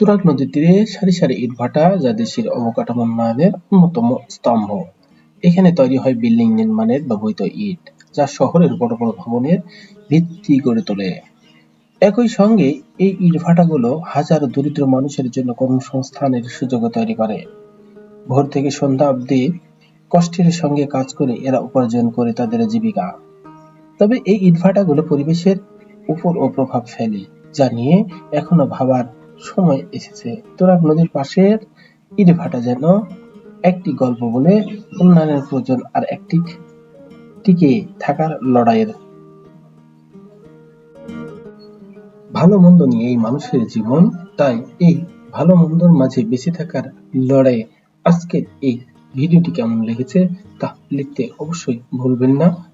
তুরাগ নদীর তীরে সারি সারি ইটভাটা যা দেশের অবকাঠামো উন্নয়নের অন্যতম স্তম্ভ। এখানে তৈরি হয় বিল্ডিং নির্মাণের ব্যবহৃত ইট, যা শহরের বড় বড় ভবনের ভিত্তি গড়ে তোলে। একই সঙ্গে এই ইটভাটাগুলো হাজারো দরিদ্র মানুষের জন্য কর্মসংস্থানের সুযোগ তৈরি করে। ভোর থেকে সন্ধ্যা অবধি কষ্টের সঙ্গে কাজ করে এরা উপার্জন করে তাদের জীবিকা। তবে এই ইটভাটাগুলো পরিবেশের উপরও প্রভাব ফেলে, যা নিয়ে এখনও ভাবার সময় এসেছে। তুরাগ নদীর পাশের ইটভাটা যেন একটি গল্প বলে উন্নয়নের প্রয়োজন আর একটি টিকে থাকার লড়াইয়ের ভালো মন্দ নিয়ে এই মানুষের জীবন, তাই এই ভালো মন্দর মাঝে বেঁচে থাকার লড়াইয়ে আজকের এই ভিডিওটি কেমন লেগেছে তা লিখতে অবশ্যই ভুলবেন না।